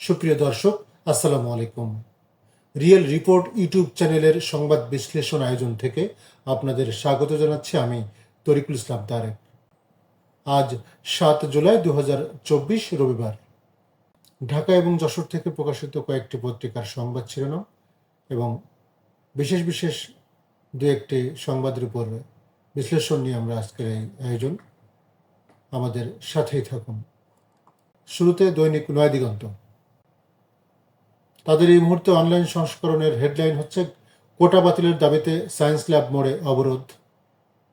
সুপ্রিয় দর্শক, আসসালামু আলাইকুম। রিয়েল রিপোর্ট ইউটিউব চ্যানেলের সংবাদ বিশ্লেষণ আয়োজন থেকে আপনাদের স্বাগত জানাচ্ছি আমি তরিকুল ইসলাম তারেক। আজ সাত জুলাই দু হাজার চব্বিশ রবিবার। ঢাকা এবং যশোর থেকে প্রকাশিত কয়েকটি পত্রিকার সংবাদ শিরোনাম এবং বিশেষ বিশেষ দু একটি সংবাদের উপর বিশ্লেষণ নিয়ে আমরা আজকের এই আয়োজন। আমাদের সাথেই থাকুন। শুরুতে দৈনিক নয় দিগন্ত। তাদের এই মুহূর্তে অনলাইন সংস্করণের হেডলাইন হচ্ছে, কোটা বাতিলের দাবিতে সায়েন্স ল্যাব মোড়ে অবরোধ।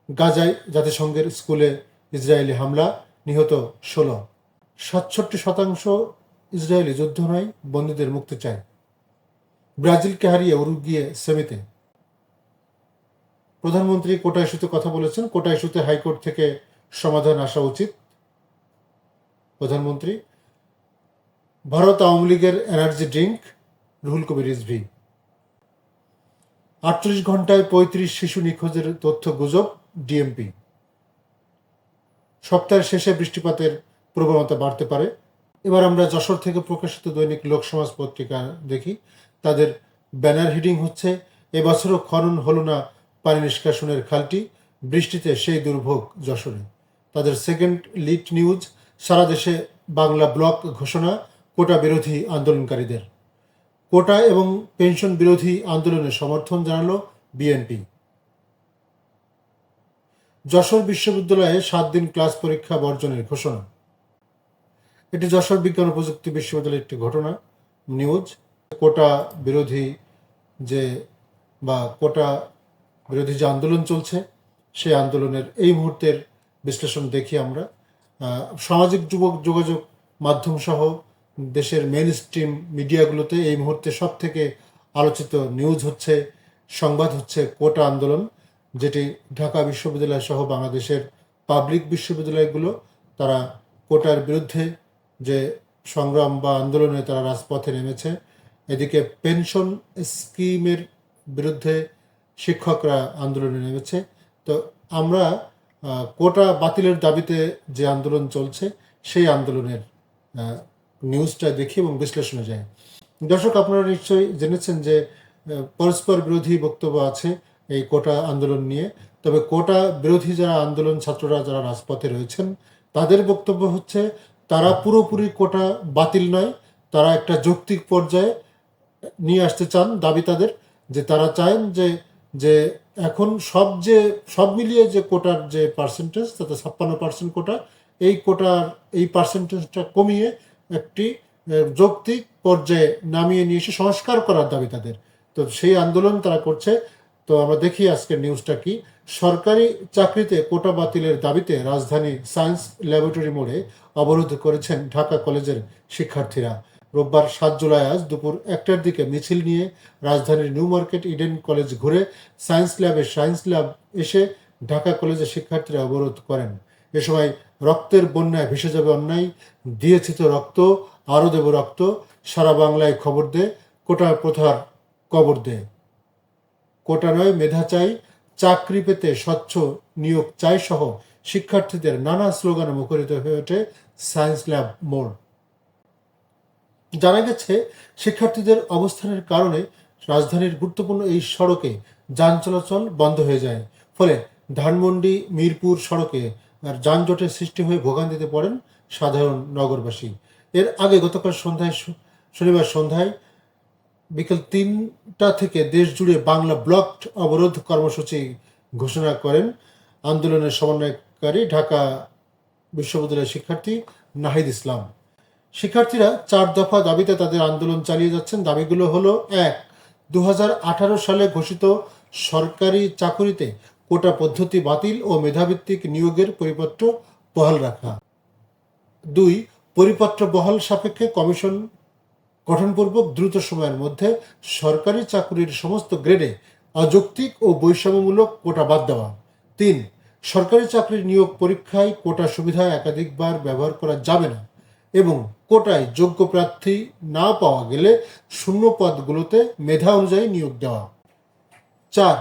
গাজায় জাতিসংঘের স্কুলে ইসরায়েলি হামলা, নিহত ষোলো। সাতষট্টি শতাংশ ইসরায়েলি যুদ্ধ নয়, বন্দীদের মুক্তি চায় ব্রাজিলকে হারিয়ে উরুগিয়ে সেমিতে। প্রধানমন্ত্রী কোটা ইস্যুতে কথা বলেছেন, কোটা ইস্যুতে হাইকোর্ট থেকে সমাধান আসা উচিত। প্রধানমন্ত্রী, ভারত আওয়ামী লীগের এনার্জি ড্রিঙ্ক রুহুল কবির রিজভি। আটচল্লিশ ঘন্টায় পঁয়ত্রিশ শিশু নিখোঁজের তথ্য গুজব, ডিএমপি। সপ্তাহের শেষে বৃষ্টিপাতের প্রবণতা বাড়তে পারে। এবার আমরা যশোর থেকে প্রকাশিত দৈনিক লোকসমাজ পত্রিকা দেখি। তাদের ব্যানার হিডিং হচ্ছে, এবছরও খনন হলো না পানি নিষ্কাশনের খালটি, বৃষ্টিতে সেই দুর্ভোগ যশোরে। তাদের সেকেন্ড লিড নিউজ সারা দেশে বাংলা ব্লক ঘোষণা, কোটা বিরোধী আন্দোলনকারীদের। কোটা এবং পেনশন বিরোধী আন্দোলনে সমর্থন জানালো বিএনপি। যশোর বিশ্ববিদ্যালয়ে সাত দিন ক্লাস পরীক্ষা বর্জনের ঘোষণা। এটি যশোর বিজ্ঞান ও প্রযুক্তি বিশ্ববিদ্যালয়ের একটি ঘটনা। নিউজ, কোটা বিরোধী যে বা কোটা বিরোধী যে আন্দোলন চলছে, সেই আন্দোলনের এই মুহূর্তের বিশ্লেষণ দেখি আমরা। সামাজিক যুবক যোগাযোগ মাধ্যম সহ দেশের মেন স্ট্রিম মিডিয়াগুলোতে এই মুহূর্তে সব থেকে আলোচিত নিউজ হচ্ছে, সংবাদ হচ্ছে কোটা আন্দোলন, যেটি ঢাকা বিশ্ববিদ্যালয় সহ বাংলাদেশের পাবলিক বিশ্ববিদ্যালয়গুলো তারা কোটার বিরুদ্ধে যে সংগ্রাম বা আন্দোলনে তারা রাজপথে নেমেছে। এদিকে পেনশন স্কিমের বিরুদ্ধে শিক্ষকরা আন্দোলনে নেমেছে। তো আমরা কোটা বাতিলের দাবিতে যে আন্দোলন চলছে, সেই আন্দোলনের নিউজটা দেখি এবং বিশ্লেষণে যাই দর্শক, আপনারা নিশ্চয়ই জেনেছেন যে পরস্পর বিরোধী বক্তব্য আছে এই কোটা আন্দোলন নিয়ে। তবে কোটা বিরোধী যারা আন্দোলন ছাত্ররা যারা রাজপথে রয়েছেন, তাদের বক্তব্য হচ্ছে, তারা পুরোপুরি কোটা বাতিল নয়, তারা একটা যৌক্তিক পর্যায়ে নিয়ে আসতে চান দাবি তাদের, যে তারা চান যে যে এখন সব যে, সব মিলিয়ে যে কোটার যে পার্সেন্টেজ তাতে ছাপ্পান্ন পার্সেন্ট কোটা, এই কোটার, এই পার্সেন্টেজটা কমিয়ে একটি যৌক্তিক পর্যায়ে নামিয়ে নিয়ে এসে সংস্কার করার দাবি তাদের। তো সেই আন্দোলন তারা করছে। তো আমরা দেখি আজকের নিউজটা কি। সরকারি চাকরিতে কোটা বাতিলের দাবিতে রাজধানী সায়েন্স ল্যাবরেটরি মোড়ে অবরোধ করেছেন ঢাকা কলেজের শিক্ষার্থীরা। রোববার সাত জুলাই আজ দুপুর একটার দিকে মিছিল নিয়ে রাজধানীর নিউ মার্কেট ইডেন কলেজ ঘুরে সায়েন্স ল্যাবে সায়েন্স ল্যাব এসে ঢাকা কলেজের শিক্ষার্থীরা অবরোধ করেন। এ সময় রক্তের বন্যায় ভেসে যাবে অন্যায়, দিয়েছি তো রক্ত আরও দেব রক্ত, সারা বাংলায় খবর দে কোটা প্রথার কবর দে। কোটা নয়, মেধা চাই, চাকরি পেতে স্বচ্ছ নিয়োগ চাই সহ শিক্ষার্থীদের নানা স্লোগানে মুখরিত হয়ে ওঠে সায়েন্স ল্যাব মোড়। জানা গেছে, শিক্ষার্থীদের অবস্থানের কারণে রাজধানীর গুরুত্বপূর্ণ এই সড়কে যান চলাচল বন্ধ হয়ে যায়। ফলে ধানমন্ডি, মিরপুর সড়কে যানজটের সৃষ্টি হয়ে ভোগান্তিতে পড়েন সাধারণ নগরবাসী। এর আগে গতকাল সন্ধ্যায় শনিবার সন্ধ্যায় বিকেল তিনটা থেকে দেশ জুড়ে বাংলা ব্লক অবরোধ কর্মসূচি ঘোষণা করেন আন্দোলনের সমন্বয়কারী ঢাকা বিশ্ববিদ্যালয়ের শিক্ষার্থী নাহিদ ইসলাম। শিক্ষার্থীরা চার দফা দাবিতে তাদের আন্দোলন চালিয়ে যাচ্ছেন। দাবিগুলো হলো, এক দু সালে ঘোষিত সরকারি চাকুরিতে কোটা পদ্ধতি বাতিল ও মেধাভিত্তিক নিয়োগের পরিপত্র বহাল রাখা। দুই, পরিপত্র বহাল সাপেক্ষে কমিশন গঠনপূর্বক দ্রুত সময়ের মধ্যে সরকারি চাকুরির সমস্ত গ্রেডে অযৌক্তিক ও বৈষম্যমূলক কোটা বাদ দেওয়া। তিন, সরকারি চাকরির নিয়োগ পরীক্ষায় কোটা সুবিধা একাধিকবার ব্যবহার করা যাবে না এবং কোটায় যোগ্য প্রার্থী না পাওয়া গেলে শূন্য পদগুলোতে মেধা অনুযায়ী নিয়োগ দেওয়া। চার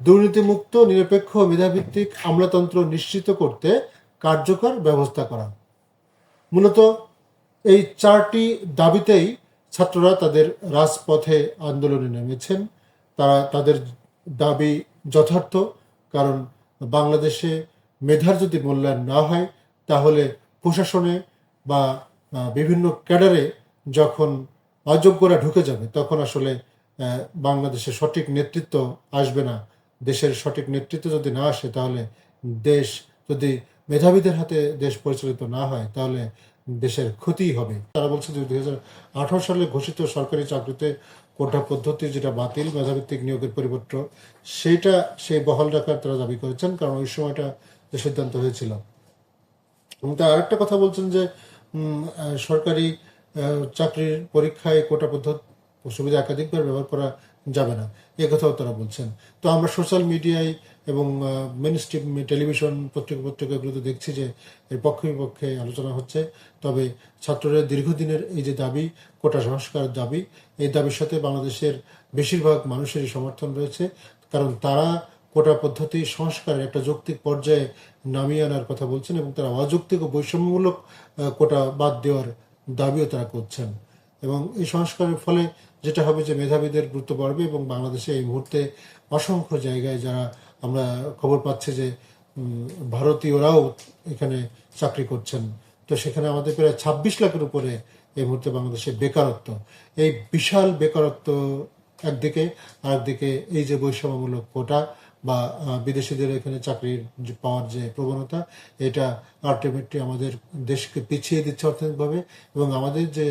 দুর্নীতিমুক্ত, নিরপেক্ষ মেধাভিত্তিক আমলাতন্ত্র নিশ্চিত করতে কার্যকর ব্যবস্থা করা। মূলত এই চারটি দাবিতেই ছাত্ররা তাদের রাজপথে আন্দোলনে নেমেছেন। তারা তাদের দাবি যথার্থ, কারণ বাংলাদেশে মেধার যদি মূল্যায়ন না হয়, তাহলে প্রশাসনে বা বিভিন্ন ক্যাডারে যখন অযোগ্যরা ঢুকে যাবে, তখন আসলে বাংলাদেশে সঠিক নেতৃত্ব আসবে না। দেশের সঠিক নেতৃত্ব যদি না আসে, তাহলে দেশ যদি মেধাবীদের হাতে দেশ পরিচালিত না হয়, তাহলে দেশের ক্ষতি হবে। তারা বলছে যে দুই হাজার আঠারো সালে ঘোষিত সরকারি চাকরিতে কোটা পদ্ধতি যেটা বাতিল, মেধাভিত্তিক নিয়োগের পরিবর্তন সেটা সেই বহাল রাখার তারা দাবি করেছেন, কারণ ওই সময়টা যে সিদ্ধান্ত হয়েছিল। এবং তার আরেকটা কথা বলছেন যে সরকারি চাকরির পরীক্ষায় কোটা পদ্ধতি সুবিধা একাধিকবার ব্যবহার করা যাবে না। এ কথাও তারা বলছেন। তো আমরা সোশ্যাল মিডিয়ায় এবং মেন স্ট্রিম টেলিভিশন পত্রিকা পত্রিকাগুলোতে দেখছি যে এর পক্ষে বিপক্ষে আলোচনা হচ্ছে। তবে ছাত্ররা দীর্ঘদিনের এই যে দাবি, কোটা সংস্কার দাবি, এই দাবির সাথে বাংলাদেশের বেশিরভাগ মানুষেরই সমর্থন রয়েছে। কারণ তারা কোটা পদ্ধতি সংস্কারের একটা যৌক্তিক পর্যায়ে নামিয়ে আনার কথা বলছেন এবং তারা অযৌক্তিক ও বৈষম্যমূলক কোটা বাদ দেওয়ার দাবিও তারা করছেন। এবং এই সংস্কারের ফলে যেটা হবে যে মেধাবীদের গুরুত্ব বাড়বে এবং বাংলাদেশে এই মুহূর্তে অসংখ্য জায়গায় যারা আমরা খবর পাচ্ছি যে ভারতীয়রাও এখানে চাকরি করছেন। তো সেখানে আমাদের প্রায় ছাব্বিশ লাখের উপরে এই মুহূর্তে বাংলাদেশে বেকারত্ব। এই বিশাল বেকারত্ব একদিকে, আরেকদিকে এই যে বৈষম্যমূলক কোটা বা বিদেশিদের এখানে চাকরির পাওয়ার যে প্রবণতা, এটা আলটিমেটলি আমাদের দেশকে পিছিয়ে দিচ্ছে অর্থনৈতিকভাবে এবং আমাদের যে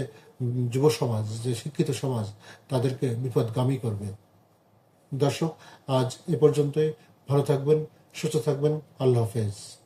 যুব সমাজ, যে শিক্ষিত সমাজ, তাদেরকে বিপদগামী করবে। দর্শক, আজ এ পর্যন্তই। ভালো থাকবেন, সুস্থ থাকবেন। আল্লাহ হাফেজ।